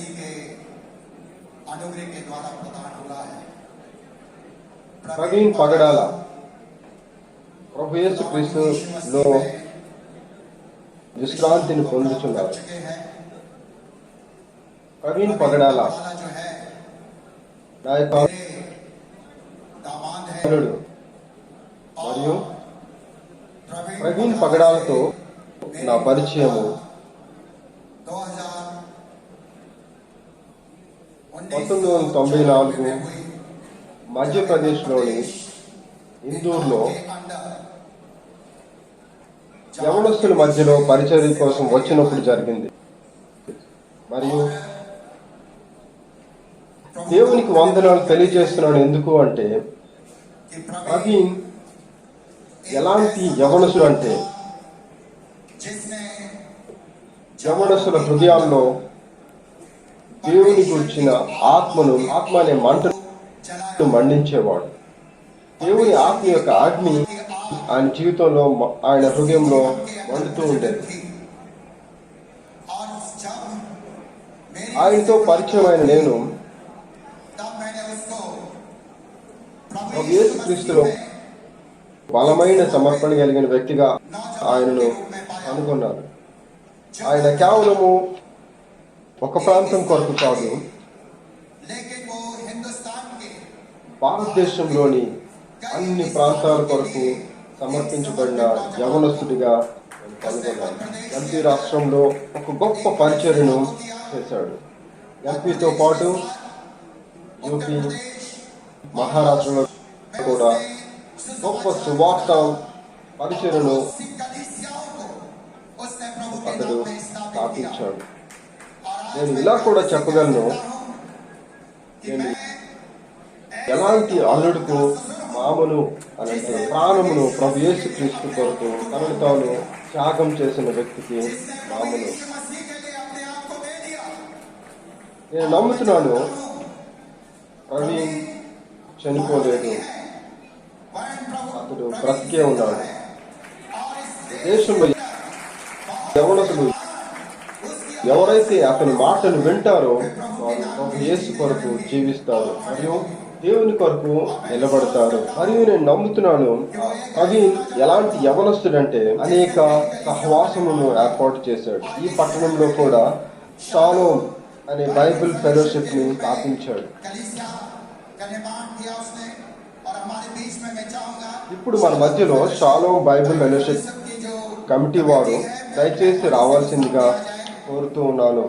मसीह के अनुग्रह के द्वारा प्रदान हुआ है ప్రవీణ్ పగడాల ప్రభు యేసు క్రీస్తులో విశ్రాంతిని పొందుతున్నారు चुके हैं ప్రవీణ్ పగడాల वाला जो है నా యొక్క मेरे दामाद है సోదరుడు మరియు प्रवीण ప్రవీణ్ పగడాలతో నా పరిచయము పంతొమ్మిది వందల తొంభై నాలుగు మధ్యప్రదేశ్లోని ఇందూర్లో యవనస్తుల మధ్యలో పరిచర్య కోసం వచ్చినప్పుడు జరిగింది. మరియు దేవునికి వందనాలు తెలియజేస్తున్నాను ఎందుకు అంటే అది ఎలాంటి యవనసులు అంటే యవనసుల హృదయాల్లో దేవుని గురించిన ఆత్మను ఆత్మ అనే మంటను మండించేవాడు. దేవుని ఆత్మ యొక్క అగ్ని ఆయన జీవితంలో ఆయన హృదయంలో మండుతూ ఉండేది. ఆయనతో పరిచయం అయిన నేను క్రీస్తులో బలమైన సమర్పణ కలిగిన వ్యక్తిగా ఆయనను అనుకున్నాను ఆయన కేవలము ఒక ప్రాంతం కొరకు కాదు. భారతదేశంలోని అన్ని ప్రాంతాల కొరకు సమర్పించబడిన యవనస్తుడిగా ఎంపీ రాష్ట్రంలో ఒక గొప్ప పరిచర్ను చేశాడు. ఎంపీతో పాటు యూపీ మహారాష్ట్రలో కూడా గొప్ప సువార్త పరిచయను అతడు స్థాపించాడు. నేను ఇలా కూడా చెప్పగలను. నేను ఎలాంటి అల్లుడుకు మామను అలాంటి ప్రాణమును ప్రవేశ యేసు క్రీస్తు కొరకు తనను తాను త్యాగం చేసిన వ్యక్తికి మామను. నేను నమ్ముతున్నాను ప్రవీణ్ చనిపోలేదు. అతడు బ్రతికే ఉన్నాడు. దేశంలో యవనసులు ఎవరైతే అతని మాటలు వింటారో యేసు కొరకు జీవిస్తారు మరియు దేవుని కొరకు నిలబడతారు. మరియు నేను నమ్ముతున్నాను అవి ఎలాంటి యవనస్తుడంటే అనేక సహవాసమును ఏర్పాటు చేశాడు. ఈ పట్టణంలో కూడా సాలో అనే బైబిల్ ఫెలోషిప్ని స్థాపించాడు. ఇప్పుడు మన మధ్యలో షాలో బైబిల్ ఫెలోషిప్ కమిటీ వారు దయచేసి రావాల్సిందిగా కోరుతూ ఉన్నాను.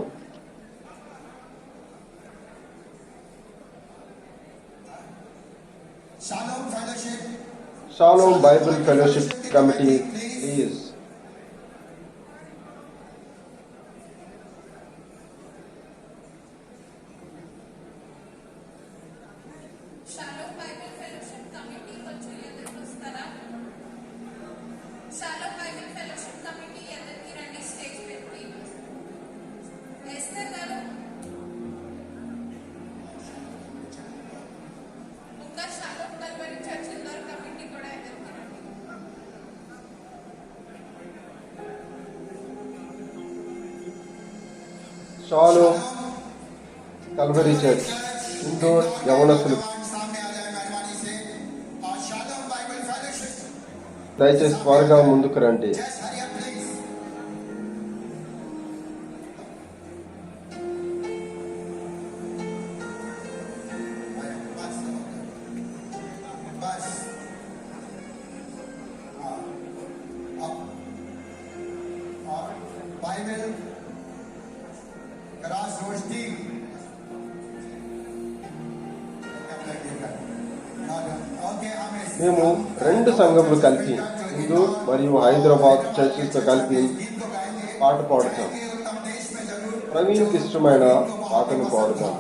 Shalom Bible fellowship committee please చాలు. Calvary church. ఇండోర్ యవనసులు దయచేసి త్వరగా ముందుకు రండి. Bible ఆమె మేము రెండు సంఘములు కలిపి హిందూ మరియు హైదరాబాద్ చర్చితో కలిపి పాట పాడుతాం. ప్రవీణ్కి ఇష్టమైన పాటను పాడుతాం.